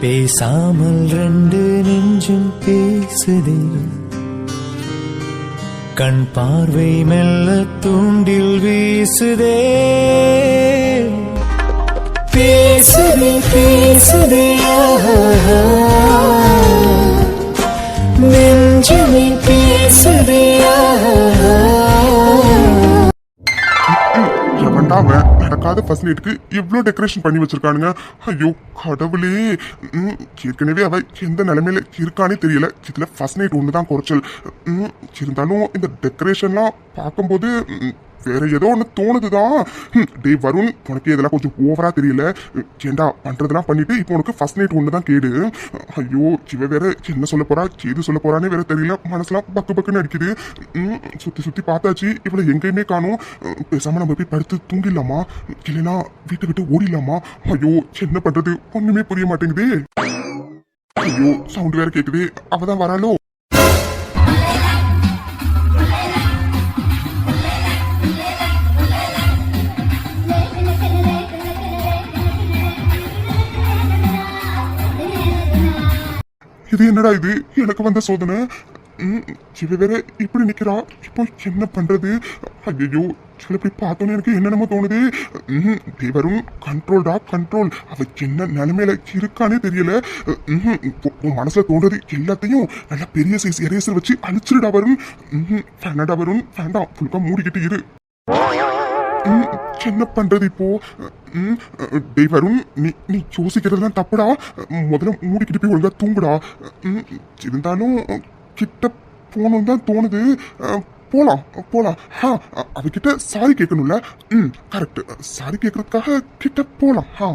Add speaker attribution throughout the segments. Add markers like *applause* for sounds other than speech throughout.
Speaker 1: பேசாமல் ரெண்டு நெஞ்சும் பேசுதே. கண் பார்வை மெல்ல தூண்டில் வீசுதே. பேசுதே பேசுதே நெஞ்சுமே பேசுதே ஆஹா.
Speaker 2: அவன் நடக்காத ஃபர்ஸ்ட் நைட்டுக்கு இவ்வளோ டெக்கரேஷன் பண்ணி வச்சிருக்கானுங்க. ஐயோ கடவுளே. ஏற்கனவே அவள் எந்த நிலைமையில இருக்கானே தெரியல. இதில் ஃபர்ஸ்ட் நைட் ஒன்று தான் குறைச்சல். ம், இருந்தாலும் இந்த டெக்கரேஷன்லாம் பார்க்கும்போது வேற ஏதோ ஒன்று தோணுதுதான் டே டேய் வருண் உனக்கு இதெல்லாம் கொஞ்சம் ஓவரா தெரியல. ஏண்டா பண்றதெல்லாம் பண்ணிட்டு இப்போ உனக்கு ஃபர்ஸ்ட் நைட் ஒன்று தான் கேடு? ஐயோ சிவ வேற என்ன சொல்ல போறா செய்து சொல்ல போறானே வேற தெரியல. மனசுலாம் பக்கு பக்குன்னு அடிக்குது. சுத்தி சுத்தி பார்த்தாச்சு. இவளை எங்கேயுமே காணும். பேசாம நம்ம போய் படுத்து தூங்கிடலாமா? இல்லைன்னா வீட்டை விட்டு ஓடிடலாமா? ஐயோ என்ன பண்றது? ஒண்ணுமே புரிய மாட்டேங்குதே. ஐயோ சவுண்ட் வேற கேக்குது. அவதான் வராளோ? இது என்னடா இது? எனக்கு வந்த சோதனை. ம், வேற இப்படி நிக்கிறா. இப்போ என்ன பண்றது? ஐயோ சில இப்படி பார்த்தோன்னே எனக்கு என்னென்னமோ தோணுது. தேவரும் கண்ட்ரோல்டா கண்ட்ரோல் அவ என்ன நிலைமையில இருக்கானே தெரியல. உன் மனசுல தோன்றது எல்லாத்தையும் நல்லா பெரிய சைஸ் எரேசர் வச்சு அழிச்சிருடா வரும் ம், வரும் வேண்டாம். ஃபுல்கா மூடிக்கிட்டு இரு. என்ன பண்றது இப்போ? ம், டேய் வருண் நீ நீ யோசிக்கிறதுலாம் தப்புடா. முதல்ல மூடிக்கிட்டு போய் ஒழுங்கா தூங்குடா. ம், இருந்தாலும் கிட்ட போகணும்னு தான் தோணுது. போகலாம் போகலாம் ஹா அவகிட்ட சாரி கேட்கணும்ல? ம் கரெக்ட். சாரி கேட்கறதுக்காக கிட்ட போகலாம் ஹா.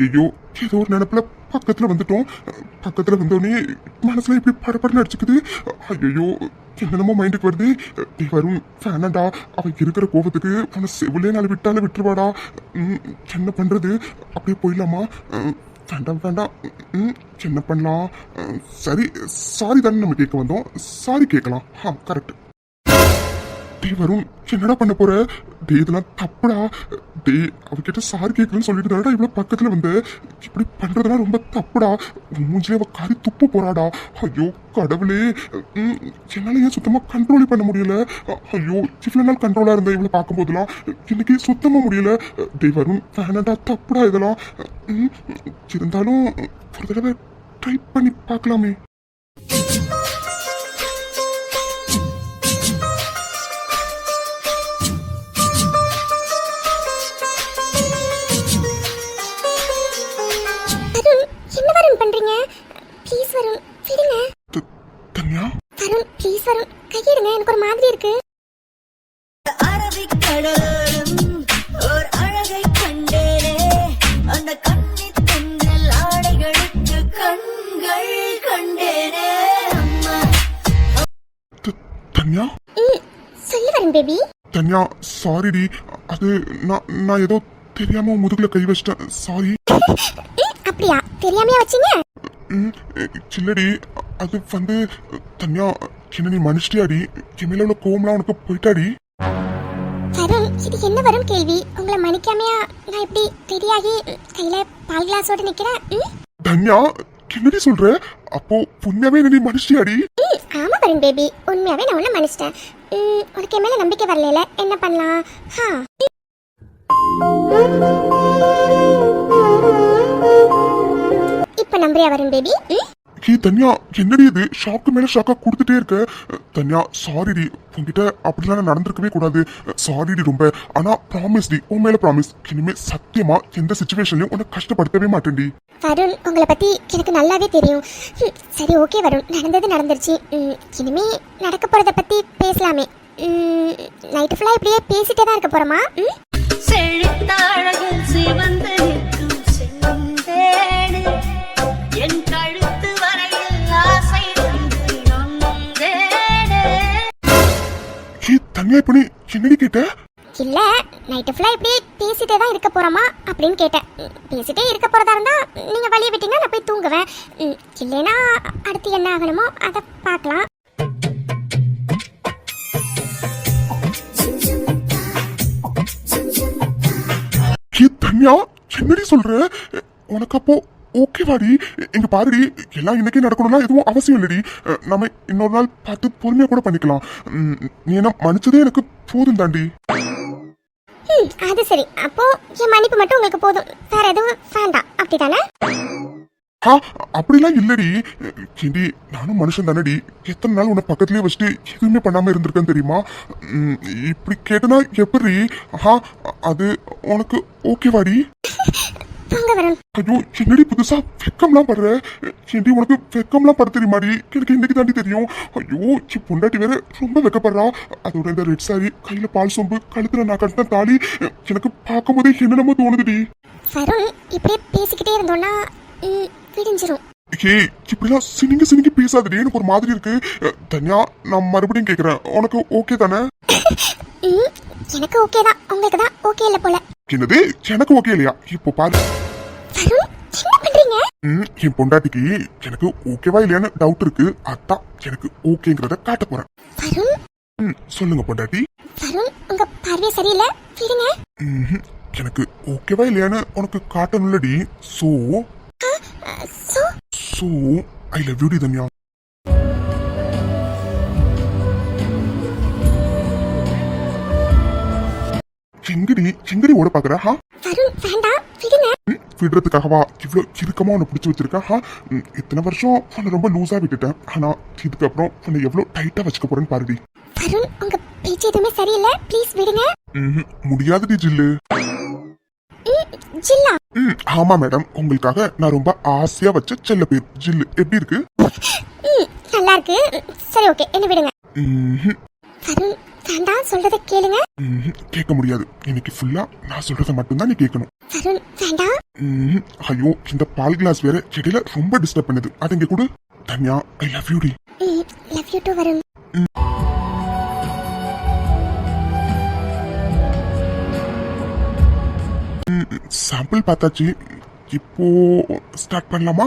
Speaker 2: ஐயோ ஏதோ ஒரு நினப்புல பக்கத்துல வந்துட்டோம். பக்கத்துல வந்தோடனே மனசுல இப்படி படப்படன்னு அடிச்சுக்குது. ஐயோ என்னென்னமோ மைண்டுக்கு வருது. நீ வரும் வேணாண்டா. அவ இருக்கிற கோபத்துக்கு உன செவிலே நாள் விட்டாலும் விட்டுருவாடா. என்ன பண்றது? அப்படியே போயிடலாமா? வேண்டாம் வேண்டாம். என்ன பண்ணலாம்? சரி சாரி தானே நம்ம கேட்க வந்தோம். சாரி கேட்கலாம். ஆ கரெக்ட் டே வரும் என்னடா பண்ண போற? டேய் இதெல்லாம் தப்புடா. டேய் அவகிட்ட சாரி கேட்கலன்னு சொல்லிட்டு தானடா இவ்வளோ பக்கத்தில் வந்து? இப்படி பண்ணுறதுலாம் ரொம்ப தப்புடா. மூஞ்சிலே அவள் காரி துப்பு போறாடா. ஐயோ கடவுளே. என்னால் ஏன் சுத்தமாக கண்ட்ரோலே பண்ண முடியல? ஐயோ இவ்வளோ நாள் கண்ட்ரோலாக இருந்தேன் இவ்வளோ பார்க்கும் போதெல்லாம் இன்னைக்கு சுத்தமாக முடியல. டே வரும் வேணாடா தப்புடா இதெல்லாம். இருந்தாலும் ஒரு தடவை ட்ரை பண்ணி பார்க்கலாமே. சாரிடி அது நான் நான் ஏதோ தெரியாம முதுகுல கை வச்சிட்டேன். சாரி
Speaker 3: அப்படியா? தெரியாமையா வச்சீங்க?
Speaker 2: சில்லடி அது வந்து தன்யா என்ன நீ மனுஷியாடி என் மேல உள்ள கோவம்லாம் உனக்கு போயிட்டாடி?
Speaker 3: வருண் இது என்ன வரும் கேள்வி? உங்களை மன்னிக்காமையா நான் இப்படி ம், கையில பால் கிளாஸோட நிக்கிறேன்?
Speaker 2: தன்யா என்னடி சொல்ற? அப்போ உண்மையாவே நீ மனுஷியாடி
Speaker 3: ஆமா வருண் பேபி. உண்மையாவே நான் உன்ன மனுஷன் உனக்கு என் மேல நம்பிக்கை வரல என்ன பண்ணலாம்? ஹா. இப்ப நம்புறியா வரும் பேபி?
Speaker 2: ஏ தன்யா என்னடி இது? ஷாக்கு மேல ஷாக்கா கொடுத்துட்டே இருக்க. தன்யா சாரிடி உன்கிட்ட அப்படிலாம் நடந்திருக்கவே கூடாது. சாரிடி ரொம்ப. ஆனா ப்ராமிஸ் டி. உன் மேல ப்ராமிஸ் இனிமே சத்தியமா எந்த சுச்சுவேஷன்லயும் உன்னை கஷ்டப்படுத்தவே மாட்டேன்டி
Speaker 3: வருண் உங்களை பத்தி எனக்கு நல்லாவே தெரியும். சரி ஓகே வருண். நடந்தது நடந்துருச்சு. இனிமே நடக்க போறத பத்தி பேசலாமே. நைட்டு ஃபுல்லா இப்படியே பேசிட்டே தான் இருக்க போறோமா?
Speaker 4: செழித்த அழகில்
Speaker 2: இப்ப நீ என்னடி கேட்ட?
Speaker 3: இல்ல நைட்டு ஃபுல்லா இப்படியே பேசிட்டே தான் இருக்க போறோமா அப்படின்னு கேட்டேன். பேசிட்டே இருக்க போறதா இருந்தா நீங்க வழிய விட்டீங்கன்னா நான் போய் தூங்குவேன். இல்லைன்னா அடுத்து என்ன ஆகணுமோ அதை பார்க்கலாம்.
Speaker 2: தன்யா என்னடி சொல்ற உனக்கு அப்போ ஓகேவாடி இங்க பாருடி. எல்லாம் இன்னைக்கே நடக்கணும்னா எதுவும் அவசியம் இல்லடி. நம்ம இன்னொரு நாள் பார்த்து பொறுமையா கூட பண்ணிக்கலாம். நீ என்ன மன்னிச்சதே எனக்கு போதும் தாண்டி.
Speaker 3: அது சரி. அப்போ என் மன்னிப்பு மட்டும் உங்களுக்கு போதும். வேற எதுவும் வேண்டாம். அப்படிதானே?
Speaker 2: ஆ அப்படிலாம் இல்லடி. ஏண்டி நானும் மனுஷன் தானடி. எத்தனை நாள் உன்னை பக்கத்துலயே வச்சுட்டு எதுவுமே பண்ணாம இருந்திருக்கேன் தெரியுமா? இப்படி கேட்டனா எப்படி ஆஹா அது உனக்கு ஓகேவாடி *laughs*
Speaker 3: போங்க வருண்
Speaker 2: ஐயோ என்னடி புதுசா வெக்கம்லாம் படுற? ஏண்டி உனக்கு வெக்கம்லாம் பட தெரியுமாடி? எனக்கு இன்னைக்கு தாண்டி தெரியும். ஐயோ சி பொண்டாட்டி வேற ரொம்ப வெக்கப்படுறா. அதோட இந்த ரெட் சாரி கையில பால் சொம்பு கழுத்துல நான் கட்டின தாலி எனக்கு பார்க்கும்போதே என்னென்னமோ தோணுதுடி.
Speaker 3: வருண் இப்படியே பேசிக்கிட்டே இருந்தோம்னா விடிஞ்சிரும்.
Speaker 2: ஏ இப்படிலாம் சினிங்கி சினிங்கி பேசாதடி. எனக்கு ஒரு மாதிரி இருக்கு. தனியா நான் மறுபடியும் கேக்குறேன். உனக்கு ஓகே தானே?
Speaker 3: எனக்கு ஓகே தான். உங்களுக்கு தான் ஓகே இல்லை போல.
Speaker 2: என்னது? எனக்கு ஓகே இல்லையா? இப்போ பாரு. என் பொண்டாட்டிக்கு எனக்கு ஓகேவா இல்லையான்னு டவுட் இருக்கு. அதான் எனக்கு ஓகேங்கிறத காட்ட போறேன்.
Speaker 3: வருண்?
Speaker 2: சொல்லுங்க பொண்டாட்டி.
Speaker 3: வருண் உங்க பார்வை சரியில்லை? விடுங்க.
Speaker 2: ம்ஹும். எனக்கு ஓகேவா இல்லையான்னு உனக்கு காட்டணும்லடி. So
Speaker 3: so
Speaker 2: I love you D Tanya. எங்கடி எங்கடி ஓட பாக்குற ஹா?
Speaker 3: வருண் வேண்டாம். விடுங்க
Speaker 2: விடுறதுக்காகவா? இவ்வளோ இறுக்கமா உன்னை பிடிச்சி வச்சிருக்கேன் ஹா ம், இத்தனை வருஷம் உன்னை ரொம்ப லூஸா விட்டுட்டேன். ஆனா இதுக்கப்புறம் உன்னை எவ்வளோ டைட்டா வச்சுக்க போறேன்னு பாருடி.
Speaker 3: வருண் உங்க பேச்சு எதுவுமே சரியில்லை. ப்ளீஸ் விடுங்க.
Speaker 2: முடியாதுடி ஜில்லு.
Speaker 3: ஜில்லா.
Speaker 2: ம் ஆமா மேடம். உங்களுக்காக நான் ரொம்ப ஆசையா வச்ச செல்ல பேர் ஜில்லு. எப்படி இருக்கு?
Speaker 3: நல்லா இருக்கு. சரி ஓகே என்ன விடுங்க. வேண்டாம் சொல்றத கேளுங்க.
Speaker 2: கேட்க முடியாது. இன்னைக்கு ஃபுல்லா நான் சொல்றத மட்டும்தான் நீ கேட்கணும்.
Speaker 3: வருண் வேண்டாம்.
Speaker 2: ம்ஹும். ஐயோ இந்த பால் கிளாஸ் வேற செடியில ரொம்ப டிஸ்டர்ப் பண்ணுது. அதை இங்க கொடு. Tanya I love you D.
Speaker 3: Love you to Varun.
Speaker 2: Sample பார்த்தாச்சு. இப்போ ஸ்டார்ட் பண்ணலாமா?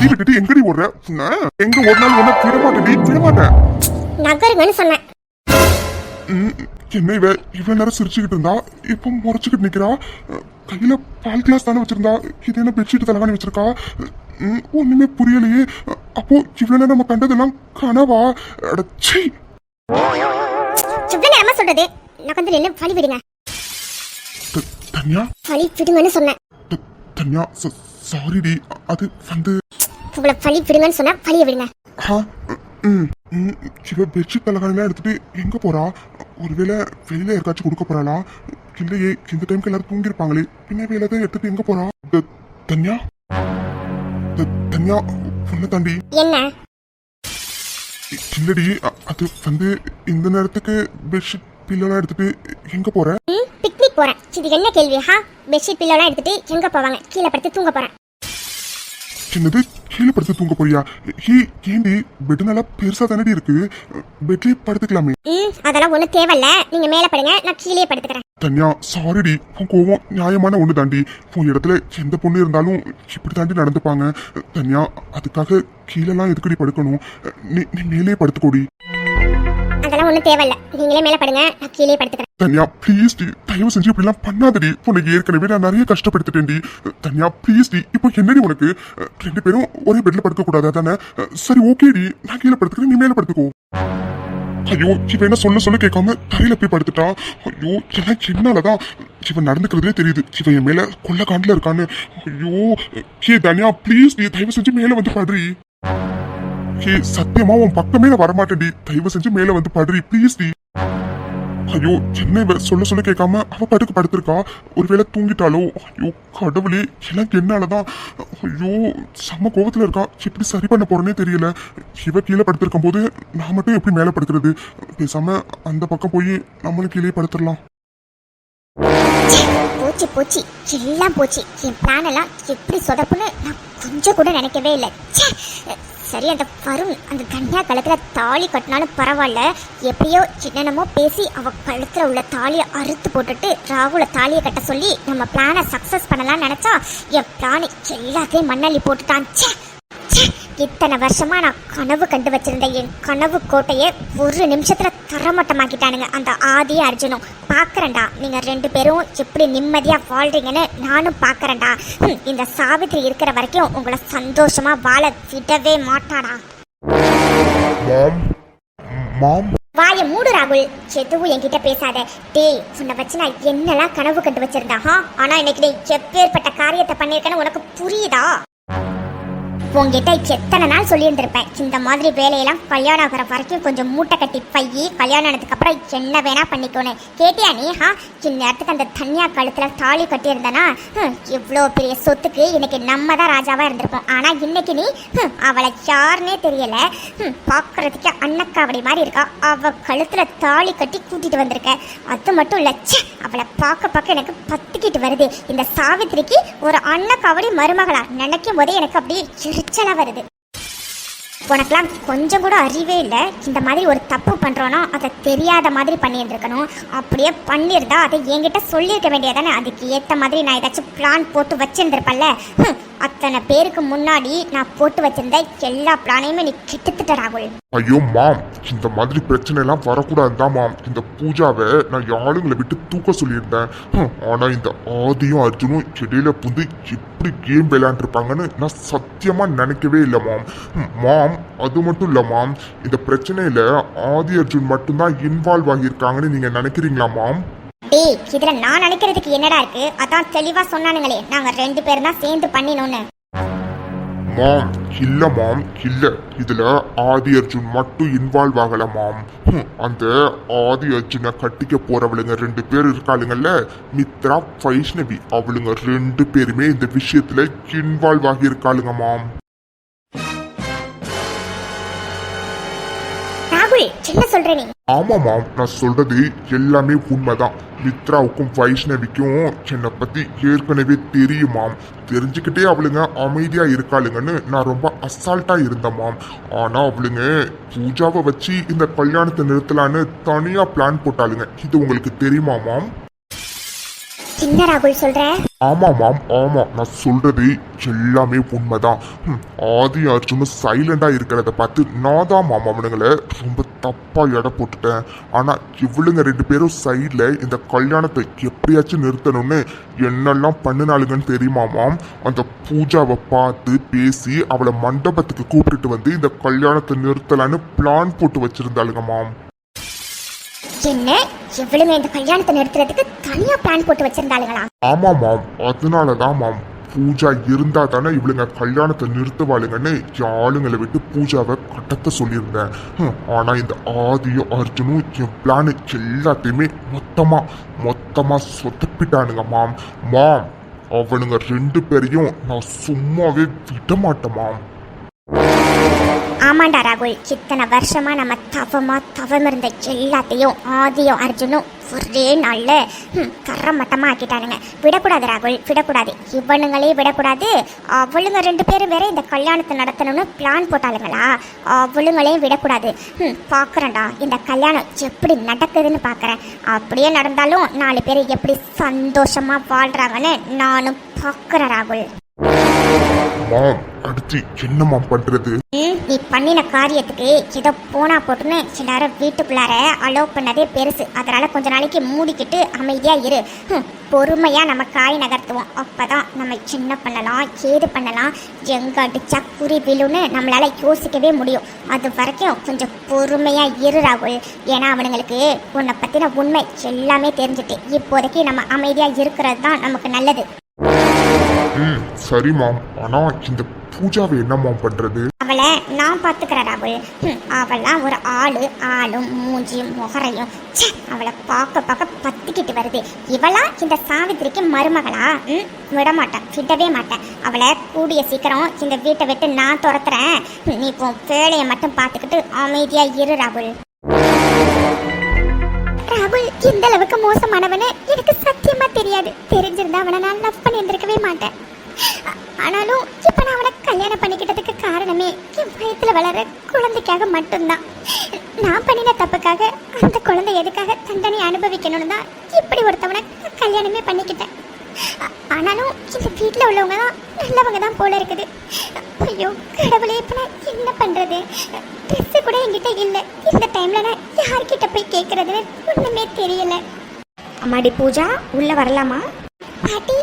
Speaker 2: தள்ளி விட்டுட்டு எங்கடி ஓடுற? எங்க ஒரு நாள் ஒன்ன விட மாட்டேன் விட மாட்டேன்.
Speaker 3: நகருங்கன்னு சொன்னேன்.
Speaker 2: என்ன இவ? இவ்வளவு நேரம் சிரிச்சுக்கிட்டு இருந்தா? இப்போ முறைச்சுக்கிட்டு நிக்கிறா? கையில பால் கிளாஸ் தானே வச்சிருந்தா? இது என்ன பெட்ஷீட் தலைவாணி வச்சிருக்கா? ஒண்ணுமே புரியலையே. அப்போ இவ்வளவு நேரம் நம்ம கண்டதெல்லாம் கனவா? அடச்சீ
Speaker 3: இவ்வளவு நேரமா சொல்றது. நான் வந்து நின்று வழி விடுங்க.
Speaker 2: தன்யா?
Speaker 3: வழி விடுங்கன்னு சொன்னேன்.
Speaker 2: தன்யா சாரிடி அது வந்து
Speaker 3: உங்களை வழி விடுங்கன்னு சொன்னா வழியை விடுங்க.
Speaker 2: இவ பெட்ஷீட் தலைகாணிலாம் எடுத்துட்டு எங்க போறா? ஒருவேளை வெளியில யாருக்காச்சும் கொடுக்க போறாளா? இல்லையே இந்த டைம்க்கு எல்லாரும் தூங்கிருப்பாங்களே பின்ன தான் எடுத்துட்டு எங்க போறா? தன்யா? தன்யா உன்னை தாண்டி.
Speaker 3: என்ன?
Speaker 2: இல்லடி அது வந்து இந்த நேரத்துக்கு பெட்ஷீட் பில்லெல்லாம் எடுத்துட்டு எங்க போற?
Speaker 3: ம் பிக்னிக் போறேன். இது என்ன கேள்வி? ஹா பெட்ஷீட் பில்லோலாம் எடுத்துட்டு எங்க போவாங்க? கீழே படுத்து தூங்க போறேன்.
Speaker 2: என்னது? கீழே படுத்து தூங்க போறியா? ஹே ஏண்டி? பெட் நல்லா பெருசா தானடி இருக்கு. பெட்லயே படுத்துக்கலாமே.
Speaker 3: ம் அதெல்லாம் ஒன்றும் தேவையில்ல. நீங்க மேலே படுங்க நான் கீழே படுத்துக்கிறேன்.
Speaker 2: தன்யா சாரிடி உன் கோவம் நியாயமான ஒண்ணு தாண்டி. உன் இடத்துல எந்த பொண்ணு இருந்தாலும் இப்படி தாண்டி நடந்துப்பாங்க. தன்யா அதுக்காக கீழெல்லாம் எதுக்குடி படுக்கணும்? நீ நீ மேலே படுத்துக்கோடி.
Speaker 3: அதெல்லாம் ஒன்றும் தேவையில்ல. நீங்களே மேலே படுங்க நான் கீழே படுத்துக்கிறேன்.
Speaker 2: தனியா ப்ளீஸ் டி தயவு செஞ்சு இப்படிலாம் பண்ணாதடி. உனக்கு ஏற்கனவே நான் நிறைய கஷ்டப்படுத்துட்டேன்டி. தனியா ப்ளீஸ் டி இப்போ என்னடி உனக்கு? ரெண்டு பேரும் ஒரே பெட்ல படுக்க கூடாதா தானே சரி ஓகேடி நான் கீழே படுத்துக்கிறேன் நீ மேலே படுத்துக்கோ. ஐயோ இவன் என்ன சொல்ல சொல்ல கேட்காம தரையில போய் படுத்துட்டா? ஐயோ எல்லாம் என்னாலதான் இவன் நடந்துக்கிறதே தெரியுது. இவன் என் மேல கொள்ள காண்டில் இருக்கான்னு. ஐயோ கே தனியா ப்ளீஸ் நீ தயவு செஞ்சு மேல வந்து படுறி. ஹே சத்தியமா உன் பக்கமே நான் வரமாட்டேன்டி. தயவு செஞ்சு மேல வந்து படுறி ப்ளீஸ் டி. ஐயோ என்ன இவ சொல்ல சொல்ல கேட்காம அவ பாட்டுக்கு படுத்திருக்கா. ஒருவேளை தூங்கிட்டாலோ? ஐயோ கடவுளே எனக்கு என்னாலதான்? ஐயோ செம்ம கோபத்துல இருக்கா. எப்படி சரி பண்ண போறேனே தெரியல. இவ கீழே படுத்திருக்கும் போது நான் மட்டும் எப்படி மேல படுக்கிறது? பேசாம அந்த பக்கம் போய் நம்மளும் கீழே படுத்துடலாம்.
Speaker 3: போச்சு போச்சு. எல்லாம் போச்சு. என் பிளான் எல்லாம் எப்படி சொதப்புன்னு நான் கொஞ்சம் கூட நினைக்கவே இல்லை. சரி அந்த வருண் அந்த கன்யா கழுத்தில் தாலி கட்டினாலும் பரவாயில்ல. எப்படியோ என்னென்னமோ பேசி அவள் கழுத்தில் உள்ள தாலியை அறுத்து போட்டுட்டு ராகுல தாலியை கட்ட சொல்லி நம்ம பிளானை சக்ஸஸ் பண்ணலாம்னு நினச்சா என் பிளானை எல்லாத்தையும் மண்ணள்ளி போட்டுட்டான். சே இத்தனை வருஷமா நான் கனவு கண்டு வச்சிருந்த என் கனவு கோட்டையை ஒரு நிமிஷத்துல தரமட்டமாக்கிட்டானுங்க அந்த ஆதி அர்ஜுனும் பாக்குறேன்டா நீங்க ரெண்டு பேரும் எப்படி நிம்மதியா வாழ்றீங்கன்னு நானும் பாக்குறேன்டா. ஹம், இந்த சாவித்திரி இருக்கிற வரைக்கும் உங்களை சந்தோஷமா வாழ விடவே மாட்டாடா.
Speaker 5: மாம்
Speaker 3: வாய மூடு ராகுல். எதுவும் என்கிட்ட பேசாத. டேய் உன்னை வச்சு நான் என்னெல்லாம் கனவு கண்டு வச்சிருந்தா? ஆனா இன்னைக்கு நீ எப்பேற்பட்ட காரியத்தை பண்ணியிருக்கேன்னு உனக்கு புரியுதா? உங்ககிட்ட எத்தனை நாள் சொல்லியிருந்திருப்பேன்? இந்த மாதிரி வேலையெல்லாம் கல்யாணம் ஆகிற வரைக்கும் கொஞ்சம் மூட்டை கட்டி பையி கல்யாணம் ஆனதுக்கு அப்புறம் என்ன வேணா பண்ணிக்கணும் கேட்டியா நீ? ஹா இந்நேரத்துக்கு அந்த தனியா கழுத்தில் தாலி கட்டியிருந்தனா இவ்வளோ பெரிய சொத்துக்கு இன்னைக்கு நம்ம தான் ராஜாவாக இருந்திருப்போம். ஆனால் இன்னைக்கு நீ அவளை யாருன்னே தெரியல. பார்க்குறதுக்கே அன்னக்காவடி மாதிரி இருக்கா. அவள் கழுத்தில் தாலி கட்டி கூட்டிகிட்டு வந்திருக்க. அது மட்டும் இல்லை அவளை பார்க்க பார்க்க எனக்கு பத்துக்கிட்டு வருது. இந்த சாவித்திரிக்கு ஒரு அன்னக்காவடி மருமகளா. நினைக்கும் போதே எனக்கு அப்படியே எரிச்சலாக வருது. உனக்கெலாம் கொஞ்சம் கூட அறிவே இல்லை? இந்த மாதிரி ஒரு தப்பு பண்ணுறோன்னா அதை தெரியாத மாதிரி பண்ணியிருந்துருக்கணும். அப்படியே பண்ணியிருந்தா அதை என்கிட்ட சொல்லியிருக்க வேண்டியதானே அதுக்கு ஏற்ற மாதிரி நான் ஏதாச்சும் பிளான் போட்டு வச்சுருந்துருப்பல்ல அத்தனை பேருக்கு முன்னாடி நான் போட்டு வச்சிருந்த எல்லா பிளானையுமே நீ கிட்டத்தட்ட ராகுல்.
Speaker 5: ஐயோ மாம் இந்த மாதிரி பிரச்சனை எல்லாம் வரக்கூடாதுதான் மாம். இந்த பூஜாவை நான் ஆளுங்களை விட்டு தூக்க சொல்லியிருந்தேன். ஆனால் ஆனா இந்த ஆதியும் அர்ஜுனும் இடையில புந்து எப்படி கேம் விளையாண்டுருப்பாங்கன்னு நான் சத்தியமா நினைக்கவே இல்லை மாம். மாம் அது மட்டும் இல்ல மாம். இந்த பிரச்சனையில ஆதி அர்ஜுன் மட்டும்தான் இன்வால்வ் ஆகியிருக்காங்கன்னு நீங்க நினைக்கிறீங்களா மாம்?
Speaker 3: டேய் இதுல நான் நினைக்கிறதுக்கு என்னடா இருக்கு? அதான் தெளிவா சொன்னானுங்களே. நாங்க ரெண்டு பேரும் தான் சேர்ந்து பண்ணினோன்னு.
Speaker 5: மாம். இல்ல மாம் இல்ல. இதுல ஆதி அர்ஜுன் மட்டும் இன்வால்வ் ஆகல மாம். அந்த ஆதி அர்ஜுனை கட்டிக்க போறவளுங்க ரெண்டு பேர் இருக்காளுங்கல்ல மித்ரா வைஷ்ணவி. அவளுங்க ரெண்டு பேருமே இந்த விஷயத்துல இன்வால்வ் ஆகி இருக்காளுங்க மாம்.
Speaker 3: என்ன சொல்ற நீ?
Speaker 5: ஆமா மாம் நான் சொல்றது எல்லாமே உண்மைதான். மித்ராவுக்கும் வைஷ்ணவிக்கும் என்னை பத்தி ஏற்கனவே தெரியும்? மாம் தெரிஞ்சுக்கிட்டே அவளுங்க அமைதியா இருக்காளுங்கன்னு நான் ரொம்ப அசால்ட்டா இருந்தேன் மாம் ஆனா அவளுங்க பூஜாவை வச்சு இந்த கல்யாணத்தை நிறுத்தலான்னு தனியா பிளான் போட்டாளுங்க. இது உங்களுக்கு தெரியுமா மாம்
Speaker 3: என்ன ராகுல் சொல்ற?
Speaker 5: ஆமா மாம் ஆமா. நான் சொல்றது எல்லாமே உண்மைதான். ஆதி அர்ஜுனும் சைலண்டா இருக்கிறத பார்த்து நான் தான் மாம் அவனுங்களை ரொம்ப தப்பா எடை போட்டுட்டேன். ஆனா இவளுங்க ரெண்டு பேரும் சைட்ல இந்த கல்யாணத்தை எப்படியாச்சும் நிறுத்தணும்னு என்னெல்லாம் பண்ணினாளுங்கன்னு தெரியுமா மாம் அந்த பூஜாவை பார்த்து பேசி அவளை மண்டபத்துக்கு கூப்பிட்டுட்டு வந்து இந்த கல்யாணத்தை நிறுத்தலான்னு பிளான் போட்டு வச்சிருந்தாளுங்க மாம்
Speaker 3: என்ன? எவ்வளவு இந்த கல்யாணத்தை நிறுத்துறதுக்கு தனியா பிளான் போட்டு வச்சிருந்தாளுங்களா?
Speaker 5: ஆமா மாம் அதனால தான் மாம் பூஜா இருந்தா தானே இவளுங்க கல்யாணத்தை நிறுத்துவாளுங்கன்னு ஆளுங்களை விட்டு பூஜாவை கட்டத்த சொல்லியிருந்தேன். ஆனா இந்த ஆதியும் அர்ஜுனும் என் பிளானு எல்லாத்தையுமே மொத்தமா மொத்தமா சொதப்பிட்டானுங்க மாம். மாம் அவனுங்க ரெண்டு பேரையும் நான் சும்மாவே விட மாட்டேன் மாம்.
Speaker 3: ஆமாண்டா ராகுல் இத்தனை வருஷமா நம்ம தவமா தவம் இருந்த எல்லாத்தையும் ஆதியும் அர்ஜுனும் ஒரே நாள்ல ஹம், மட்டமாக ஆக்கிட்டானுங்க. விடக்கூடாது ராகுல் விடக்கூடாது. இவனுங்களே விடக்கூடாது. அவளுங்க ரெண்டு பேரும் வேற இந்த கல்யாணத்தை நடத்தணும்னு பிளான் போட்டாளுங்களா? அவளுங்களையும் விடக்கூடாது. ம் பார்க்குறேன்டா இந்த கல்யாணம் எப்படி நடக்குதுன்னு பார்க்குறேன் அப்படியே நடந்தாலும் நாலு பேர் எப்படி சந்தோஷமா வாழ்றாங்கன்னு நானும் பார்க்குறேன் ராகுல்.
Speaker 5: மாம் அடுத்து என்ன பண்றது?
Speaker 3: நீ பண்ணின காரியத்துக்கு ஏதோ போனா போட்டுன்னு எல்லாரும் வீட்டுக்குள்ளார அலோவ் பண்ணதே பெருசு. அதனால கொஞ்ச நாளைக்கு மூடிக்கிட்டு அமைதியா இரு. ஹம், பொறுமையா நம்ம காய் நகர்த்துவோம். அப்பதான் நம்ம சின்ன பண்ணலாம் ஏது பண்ணலாம். எங்க அடிச்சா குறி விழுன்னு நம்மளால யோசிக்கவே முடியும். அது வரைக்கும் கொஞ்சம் பொறுமையா இரு ராகுல். ஏன்னா அவனுங்களுக்கு உன்னை பத்தின உண்மை எல்லாமே தெரிஞ்சுட்டு இப்போதைக்கு நம்ம அமைதியா இருக்கிறது தான் நமக்கு நல்லது.
Speaker 5: ம் ஆனா இந்த பூஜாவை என்ன பண்றது?
Speaker 3: அவளை நான் பார்த்துக்கிறேன் ராகுல். ஹம், அவளாம் ஒரு ஆளு ஆளும் மூஞ்சியும் முகரையும். ச்சே, அவளை பார்க்க பார்க்க பத்திக்கிட்டு வருது. இவளா இந்த சாவித்திரிக்கு மருமகளா? ம் விட மாட்டேன் விடவே மாட்டேன் அவளை கூடிய சீக்கிரம் இந்த வீட்டை விட்டு நான் துரத்துறேன். ஹம், நீ இப்போ வேலையை மட்டும் பார்த்துக்கிட்டு அமைதியா இரு ராகுல். ராகுல் இந்த அளவுக்கு மோசமானவனு எனக்கு சத்தியமா தெரியாது. தெரிஞ்சிருந்தா அவனை நான் லவ் பண்ணி இருந்திருக்கவே மாட்டேன். ஆனாலும் இப்ப நான் அவனை கல்யாணம் பண்ணிக்கிட்டதுக்கு காரணமே என் வயத்துல வளர குழந்தைக்காக மட்டும்தான். நான் பண்ணின தப்புக்காக அந்த குழந்தை எதுக்காக தண்டனை அனுபவிக்கணும்னு தான் இப்படி ஒருத்தவனை கல்யாணமே பண்ணிக்கிட்டேன். ஆனாலும் இந்த வீட்டில் உள்ளவங்க தான் நல்லவங்க தான் போல இருக்குது. ஐயோ கடவுளே இப்போ நான் என்ன பண்ணுறது ட்ரெஸ்ஸு கூட என்கிட்ட இல்லை. இந்த டைமில் நான் யார்கிட்ட போய் கேட்குறதுன்னு ஒன்றுமே தெரியல.
Speaker 6: அம்மாடி பூஜா உள்ள வரலாமா?
Speaker 3: பாட்டி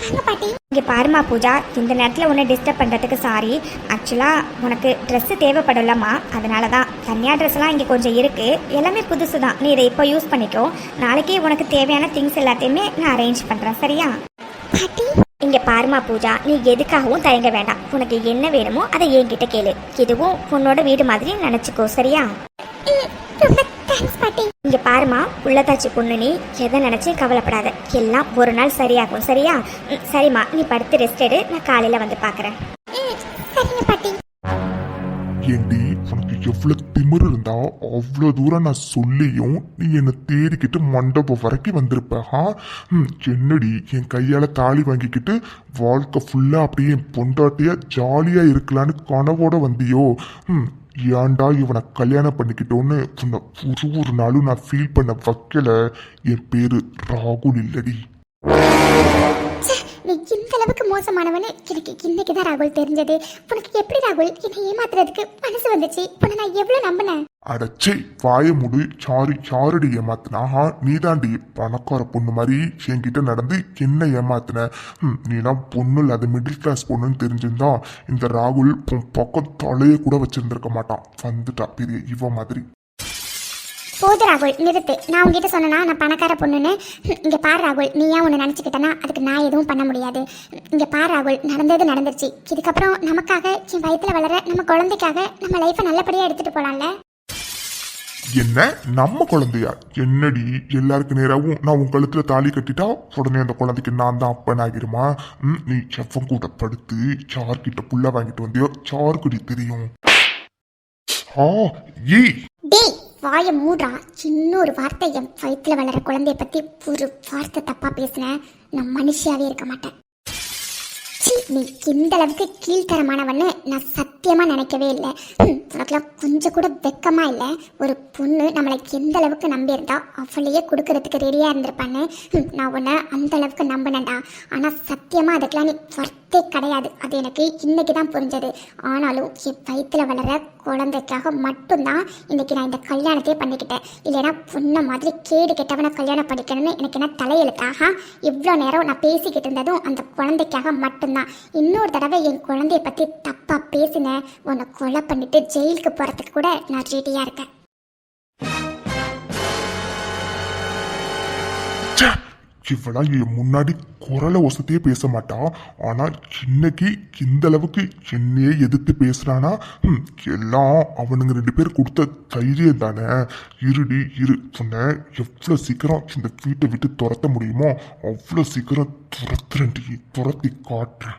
Speaker 3: வாங்க பாட்டி?
Speaker 6: இங்கே பாருமா பூஜா இந்த நேரத்தில் உன்னை டிஸ்டர்ப் பண்ணுறதுக்கு சாரி ஆக்சுவலாக உனக்கு ட்ரெஸ்ஸு தேவைப்படும்லம்மா அதனால தான் தனியாக ட்ரெஸ்லாம் இங்கே கொஞ்சம் இருக்குது எல்லாமே புதுசு தான் நீ இதை இப்போ யூஸ் பண்ணிக்கோ. நாளைக்கு உனக்கு தேவையான திங்ஸ் எல்லாத்தையுமே நான் அரேஞ்ச் பண்ணுறேன் சரியா?
Speaker 3: பாட்டி?
Speaker 6: இங்கே பாருமா பூஜா நீ எதுக்காகவும் தயங்க வேண்டாம். உனக்கு என்ன வேணுமோ அதை என்கிட்ட கேளு. இதுவும் உன்னோட வீடு மாதிரி நினச்சிக்கோ சரியா?
Speaker 3: தேங்க்ஸ் பாட்டி.
Speaker 6: இங்க பாருமா உள்ளத்தாச்சி பொண்ணு நீ எதை நினைச்சு கவலைப்படாத. எல்லாம் ஒரு நாள் சரியாகும் சரியா? ம், சரிம்மா நீ படுத்து ரெஸ்ட் எடு நான் காலையில வந்து பாக்குறேன்.
Speaker 3: சரிங்க பாட்டி.
Speaker 5: ஏண்டி உனக்கு எவ்வளவு திமிரு இருந்தா அவ்வளோ தூரம் நான் சொல்லியும் நீ என்னை தேடிக்கிட்டு மண்டபம் வரைக்கும் வந்திருப்ப ம், என்னடி என் கையால் தாலி வாங்கிக்கிட்டு வாழ்க்கை ஃபுல்லாக அப்படியே என் பொண்டாட்டியாக ஜாலியாக இருக்கலான்னு கனவோட வந்தியோ? ம் ஏன்டா இவனை கல்யாணம் பண்ணிக்கிட்டோன்னு உன்னை ஒரு ஒரு நாளும் நான் ஃபீல் பண்ண வைக்கல. என் பேரு ராகுல் இல்லடி.
Speaker 3: நீ இந்த அளவுக்கு மோசமானவனு எனக்கு இன்னைக்கு தான் ராகுல் தெரிஞ்சது. உனக்கு எப்படி ராகுல்? என்னை ஏமாத்துறதுக்கு மனசு வந்துச்சு. உன்னை நான் எவ்வளவு நம்பினேன்?
Speaker 5: அடச்சே வாய முடி. சாரி சாரடி ஏமாத்தினா. நீதாண்டி. பணக்கார பொண்ணு மாதிரி என்கிட்ட நடந்து என்ன ஏமாத்தின. ம், நீலாம் பொண்ணு இல்லாத மிடில் கிளாஸ் பொண்ணுன்னு தெரிஞ்சிருந்தா இந்த ராகுல் உன் பக்கம் தலையை கூட வச்சிருந்திருக்க மாட்டான். வந்துட்டா பெரிய இவ மாதிரி.
Speaker 3: போது ராகுல் நிறுத்து. நான் உங்ககிட்ட சொன்னனா நான் பணக்கார பொண்ணுன்னு? இங்க பாரு ராகுல் நீ ஏன் ஒன்று நினச்சிக்கிட்டனா அதுக்கு நான் எதுவும் பண்ண முடியாது. இங்க பாரு ராகுல் நடந்தது நடந்துருச்சு. இதுக்கப்புறம் நமக்காக என் வயித்துல வளர நம்ம குழந்தைக்காக நம்ம லைஃப்பை நல்லபடியா எடுத்துட்டு போலாம்ல?
Speaker 5: என்ன? நம்ம குழந்தையா? என்னடி? எல்லாருக்கு நேராவும் நான் உன் கழுத்துல தாலி கட்டிட்டா உடனே அந்த குழந்தைக்கு நான் தான் அப்பன் ஆகிருமா ம், நீ செஃபம் கூட படுத்து சார்கிட்ட புள்ள வாங்கிட்டு வந்தியோ? சாருக்குடி தெரியும். ஆ
Speaker 3: டேய் வாயை மூடுறா. சின்ன ஒரு வார்த்தை. என் வயிற்றுல வளர குழந்தைய பத்தி ஒரு வார்த்தை தப்பா பேசினேன் நான் மனுஷியாவே இருக்க மாட்டேன். நீ இந்த அளவுக்கு கீழ்த்தரமானவன்னு நான் சத்தியமா நினைக்கவே இல்லை. உனக்குலாம் கொஞ்சம் கூட வெக்கமா இல்லை. ஒரு பொண்ணு நம்மளை எந்த அளவுக்கு நம்பியிருந்தா அவளையே கொடுக்கறதுக்கு ரெடியா இருந்திருப்பான்னு. நான் உன்னை அந்த அளவுக்கு நம்பினேன்டா. ஆனா சத்தியமா அதுக்கெல்லாம் நீ வர்த்தே கிடையாது. அது எனக்கு இன்னைக்கு தான் புரிஞ்சது. ஆனாலும் என் வயிற்றில் வளர குழந்தைக்காக மட்டும்தான் இன்னைக்கு நான் இந்த கல்யாணத்தையே பண்ணிக்கிட்டேன். இல்லைன்னா பொண்ணை மாதிரி கேடு கெட்டவனை கல்யாணம் பண்ணிக்கணும்னு எனக்கு என்ன தலையெழுத்தாக இவ்வளோ நேரம் நான் பேசிக்கிட்டு இருந்ததும் அந்த குழந்தைக்காக மட்டும்தான். இன்னொரு தடவை என் குழந்தைய பற்றி தப்பாக பேசினேன். உன்னை கொலை பண்ணிட்டு ஜெயிலுக்கு போகிறதுக்கு கூட நான் ரெடியாக இருக்கேன்.
Speaker 5: இவளா என் முன்னாடி குரலை ஒசத்தையே பேச மாட்டா. ஆனால் இன்னைக்கு இந்த அளவுக்கு என்னையே எதிர்த்து பேசுறானா? எல்லாம் அவனுங்க ரெண்டு பேர் கொடுத்த தைரியம் தானே. இருடி இரு உன்னை எவ்வளோ சீக்கிரம் இந்த வீட்டை விட்டு துரத்த முடியுமோ அவ்வளோ சீக்கிரம் துரத்துறேன்டி துரத்தி காட்டுறேன்.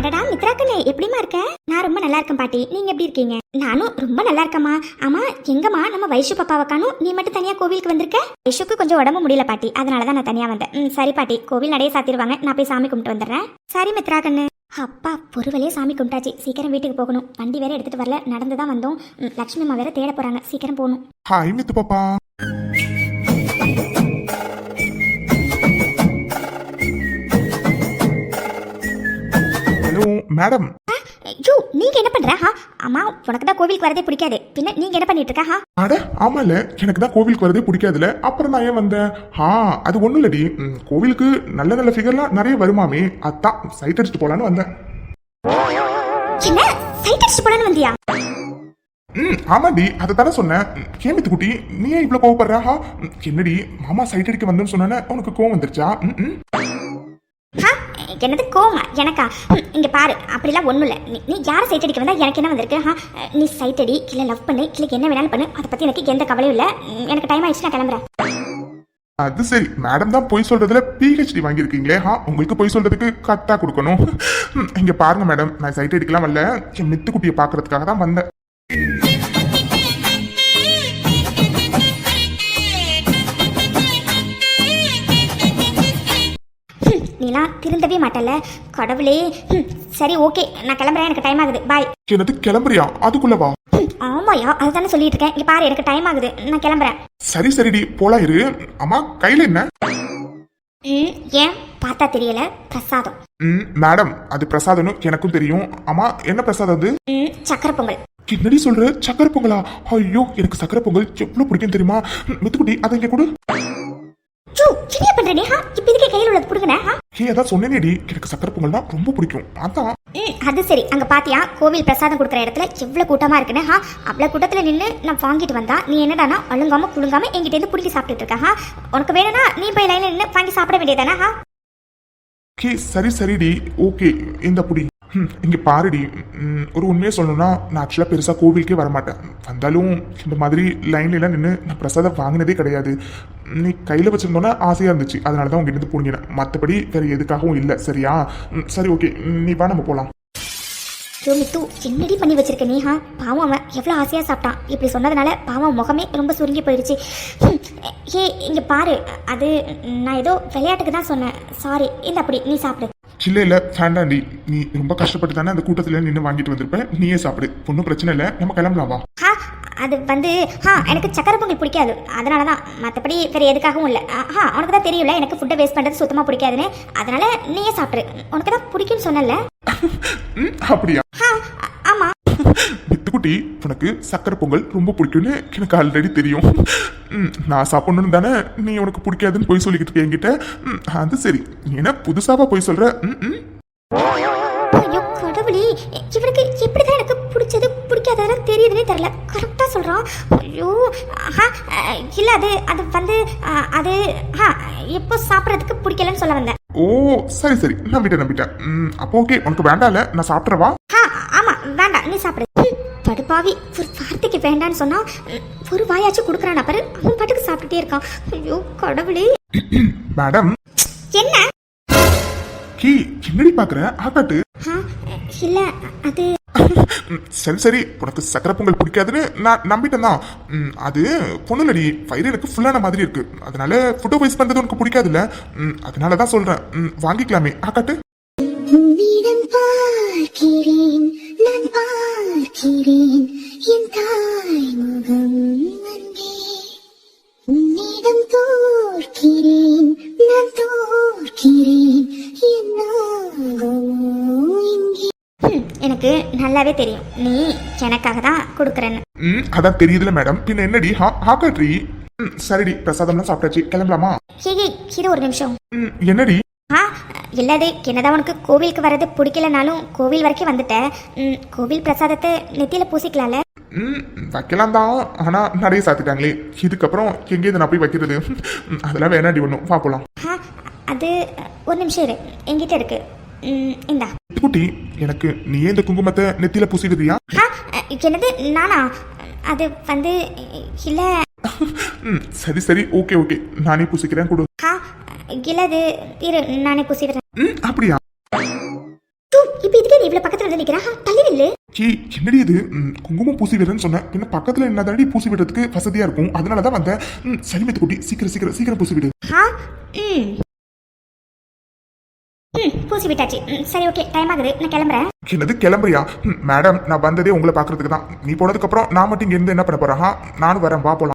Speaker 6: அடடா மித்ராக்கண்ணே எப்படிமா இருக்க? நான் ரொம்ப நல்லா இருக்கேன் பாட்டி. நீங்க எப்படி இருக்கீங்க? நானும் ரொம்ப நல்லா இருக்கேம்மா. ஆமா எங்கம்மா? நம்ம வைஷு பாப்பாவை காணும். நீ மட்டும் தனியா கோவிலுக்கு வந்திருக்க? வைஷுக்கு கொஞ்சம் உடம்பு முடியல பாட்டி. அதனால தான் நான் தனியா வந்தேன். ம் சரி பாட்டி. கோவில் நடைய சாத்திடுவாங்க. நான் போய் சாமி கும்பிட்டு வந்துடுறேன். சரி மித்ராக்கண்ணு. அப்பா பொறுவலையே சாமி கும்பிட்டாச்சு. சீக்கிரம் வீட்டுக்கு போகணும். வண்டி வேற எடுத்துட்டு வரல. நடந்து தான் வந்தோம். லட்சுமி அம்மா வேற தேட போறாங்க. சீக்கிரம் போகணும்.
Speaker 5: ஹாய் மித்து பாப்பா. மேடம்.
Speaker 6: ஐயோ நீங்க என்ன பண்ற ஹா? அம்மா உனக்கு தான் கோவிலுக்கு வரதே பிடிக்காது. பின்ன நீங்க என்ன பண்ணிட்டு இருக்க ஹா?
Speaker 5: அட ஆமால. எனக்கு தான் கோவிலுக்கு வரதே பிடிக்காதுல. அப்புறம் நான் ஏன் வந்தேன்? ஆ அது ஒண்ணும் இல்லடி. கோவிலுக்கு நல்ல நல்ல ஃபிகர்லாம் நிறைய வருமாமே. அதான் சைட் அடிச்சுட்டு போலான்னு வந்தேன்.
Speaker 6: என்ன? சைட் அடிச்சு போலான்னு வந்தியா?
Speaker 5: ம் ஆமாடி அதை தானே சொன்னேன். கேமித்து குட்டி நீ ஏன் இவ்வளவு கோவப்படுற ஹா? என்னடி மாமா சைட் அடிக்க வந்தேன்னு சொன்னேன்னு உனக்கு கோவம் வந்துருச்சா? ம் ம்.
Speaker 6: ஹா என்னது கோமா எனக்கா? இங்கே பாரு. அப்படிலாம் ஒன்றும் இல்லை நீ நீ யாரை சைட் அடிக்க வந்தால் எனக்கு என்ன வந்திருக்கு? ஹா? நீ சைட் அடி இல்லை லவ் பண்ணு இல்லை என்ன வேணாலும் பண்ணு. அதை பற்றி எனக்கு எந்த கவலையும் இல்லை. எனக்கு டைம் ஆயிடுச்சு நான் கிளம்புறேன்.
Speaker 5: அது சரி. மேடம் தான் பொய் சொல்றதுல பிஹெச்டி வாங்கியிருக்கீங்களே ஹா? உங்களுக்கு பொய் சொல்றதுக்கு கரெக்டாக கொடுக்கணும். இங்கே பாருங்க மேடம் நான் சைட் அடிக்கலாம் வரல. என் மித்து குட்டியை தான் வந்தேன்.
Speaker 6: திருந்தவே மாட்டல கடவுளே. சரி ஓகே. நான் கிளம்புறேன். எனக்கு டைம் ஆகுது. பாய்
Speaker 5: என்னது கிளம்புறியா? அதுக்குள்ள வா
Speaker 6: ஆமாயா. அதுதானே சொல்லிட்டு இருக்கேன். இங்க பாரு எனக்கு டைம் ஆகுது. நான் கிளம்புறேன்.
Speaker 5: சரி சரிடி போலாம் இரு. அம்மா கையில என்ன?
Speaker 6: ம் ஏன்? பார்த்தா தெரியல. பிரசாதம்.
Speaker 7: ம் மேடம் அது பிரசாதம்னு எனக்கும் தெரியும். ஆமா என்ன பிரசாதம் அது?
Speaker 6: ம் சக்கரை பொங்கல்.
Speaker 7: என்னடி சொல்ற? சக்கரை பொங்கலா? ஐயோ எனக்கு சக்கரை பொங்கல் எவ்வளவு பிடிக்கும் தெரியுமா? மித்துக்குட்டி அதை இங்க கொடு.
Speaker 6: என்ன பண்ற நீ ஹா? இப்போ இதுக்கே கையில் உள்ளது புடுங்கண்ணே ஹா?
Speaker 7: ஏ அதான் சொன்னேனேடி எனக்கு சக்கரை பொங்கல்னா ரொம்ப பிடிக்கும்.
Speaker 6: அது சரி. அங்க பாத்தியா? கோவில் பிரசாதம் கொடுக்குற இடத்துல எவ்வளவு கூட்டமா இருக்குன்னு ஹா? அவ்வளவு கூட்டத்துல நின்று நான் வாங்கிட்டு வந்தா நீ என்னடானா அழுங்காம குழுங்காம என்கிட்ட இருந்து சாப்பிட்டுட்டு இருக்க ஹா? உனக்கு வேணும்னா நீ போய் லைன்ல நின்று வாங்கி சாப்பிட வேண்டியதானே ஹா?
Speaker 7: ஓகே சரி சரிடி ஓகே இந்த புடி. இங்கே பாருடி. ஒரு உண்மையை சொல்லணும்னா நான் ஆக்சுவலாக பெருசாக கோவிலுக்கே வரமாட்டேன். வந்தாலும் இந்த மாதிரி லைன்லலாம் நின்று நான் பிரசாதம் வாங்கினதே கிடையாது. நீ கையில் வச்சுருந்தோன்னா ஆசையாக இருந்துச்சு. அதனால தான் உங்ககிட்ட இருந்து புரிஞ்சினேன் மற்றபடி வேறு எதுக்காகவும் இல்லை. சரியா? ம், சரி ஓகே நீ வா நம்ம போகலாம்
Speaker 6: ஐயோ மித்து என்னடி பண்ணி வச்சிருக்க நீ ஹா பாவம் அவன். எவ்வளோ ஆசையாக சாப்பிட்டான். இப்படி சொன்னதுனால பாவம் முகமே ரொம்ப சுருங்கி போயிடுச்சு ஏ இங்கே பாரு. அது நான் ஏதோ விளையாட்டுக்கு தான் சொன்னேன். சாரி இந்த அப்படி நீ சாப்பிடு.
Speaker 7: இல்லை இல்லை வேண்டாண்டி நீ ரொம்ப கஷ்டப்பட்டு தானே அந்த கூட்டத்தில் நின்று வாங்கிட்டு வந்திருப்பேன் நீயே சாப்பிடு. ஒன்றும் பிரச்சனை இல்லை. நம்ம கிளம்பலாம்
Speaker 6: ஹா அது வந்து ஹா எனக்கு சக்கரை பொங்கல் பிடிக்காது. அதனால தான் மற்றபடி வேறு எதுக்காகவும் இல்லை. ஹா உனக்கு தான் தெரியும்ல எனக்கு ஃபுட்டை வேஸ்ட் பண்ணுறது சுத்தமாக பிடிக்காதுன்னு. அதனால நீயே சாப்பிடு உனக்கு தான் பிடிக்கும்னு சொன்னல *laughs*
Speaker 7: ம், அப்படியா?
Speaker 6: ஹா ஆ- ஆமா. *laughs*
Speaker 7: மித்துக்குட்டி உனக்கு சக்கரை பொங்கல் ரொம்ப பிடிக்கும்னு எனக்கு ஆல்ரெடி தெரியும். நான் சாப்பிடணும்னு தானே நீ உனக்கு பிடிக்காதுன்னு போய் சொல்லிக்கிட்டு இருக்க என்கிட்ட? அது சரி. நீ என்ன புதுசாவா போய் சொல்ற?
Speaker 6: கடவுளே. சொல்கிறான் ஐயோ ஆஹா இல்லை அது அது வந்து அது ஆ எப்போ சாப்பிட்றதுக்கு பிடிக்கலன்னு சொல்ல வந்தேன்.
Speaker 7: ஓ சரி சரி. நம்பிட்டேன் நம்பிட்டேன் அப்போ ஓகே உனக்கு வேண்டாம்ல? நான் சாப்பிட்றவா
Speaker 6: ஆ ஆமாம் வேண்டாம். நீ சாப்பிடு. ம், படுபாவி ஒரு வார்த்தைக்கு வேண்டான்னு சொன்னா ஒரு வாயாச்சும் கொடுக்குறான் பாரு. அவன் பாட்டுக்கு சாப்பிட்டுட்டே இருக்கான். ஐயோ கடவுளே. *clears throat*
Speaker 7: மேடம்
Speaker 6: என்ன?
Speaker 7: கீ என்னடி பாக்குற? ஆகாட்டு
Speaker 6: இல்லை அது
Speaker 7: சரி சரி. உனக்கு சக்கரை பொங்கல் பிடிக்காதுன்னு நான் நம்பிட்டேன் தான். அது பொண்ணுலடி. வயிறு எனக்கு ஃபுல்லான மாதிரி இருக்கு. அதனால ஃபுட்டோ வைஸ் பண்ணுறது உனக்கு பிடிக்காதுல்ல? ம், அதனால தான் சொல்கிறேன் வாங்கிக்கலாமே.
Speaker 6: ஆக்காட்டு நல்லாவே தெரியும். நீ எனக்காக தான் கொடுக்குறேன்னு.
Speaker 7: ம் அதான் தெரியுதுல மேடம் பின்ன என்னடி? ஹா ஹாக்காட்ரி ம் சரிடி. பிரசாதம்லாம் சாப்பிட்டாச்சு. கிளம்பலாமா?
Speaker 6: ஏய் இரு ஒரு நிமிஷம்.
Speaker 7: ம் என்னடி?
Speaker 6: ஆ இல்லாது என்னதான் உனக்கு கோவிலுக்கு வர்றது பிடிக்கலனாலும் கோவில் வரைக்கும் வந்துட்டேன் ம், கோவில் பிரசாதத்தை நெத்தியில பூசிக்கலாம்ல?
Speaker 7: ம் வைக்கலாம் தான். ஆனா நிறைய சாத்திட்டாங்களே. இதுக்கப்புறம் எங்கேருந்து நான் போய் வைக்கிறது? ம், அதெல்லாம் வேணாடி ஒன்றும் போலாம்.
Speaker 6: ஆ அது ஒரு நிமிஷம் இரு. என்கிட்ட இருக்கு. இந்தா.
Speaker 7: குட்டி எனக்கு நீ ஏன் இந்த குங்குமத்தை நெத்தியில பூசிடுறியா
Speaker 6: ஆ என்னது நானா? அது வந்து இல்லை.
Speaker 7: சரி சரி ஓகே ஓகே. நானே பூசிக்கிறேன் கொடு.
Speaker 6: இல்லாது இரு நானே பூசிடுறேன்
Speaker 7: ம் அப்படியா?
Speaker 6: இப்போ இதுக்கே நீ இவ்வளோ பக்கத்தில் வந்து நிற்கிறா தள்ளி நில்லு
Speaker 7: கீ என்னடி இது? குங்குமம் பூசி விடுறேன்னு சொன்னேன் பின்ன பக்கத்துல என்னதாடி பூசி விடுறதுக்கு வசதியா இருக்கும்? அதனால தான் வந்தேன் சரி குட்டி சீக்கிரம் சீக்கிரம் சீக்கிரம் பூசி விடு
Speaker 6: ம் பூசி விட்டாச்சு. சரி ஓகே டைம் ஆகுது. நான் கிளம்புறேன்.
Speaker 7: என்னது கிளம்புறியா? மேடம் நான் வந்ததே உங்களை பார்க்கறதுக்கு தான். நீ போனதுக்கு அப்புறம் நான் மட்டும் இங்க இருந்து என்ன பண்ண போறேன் நானும் வரேன் வா போலாம்.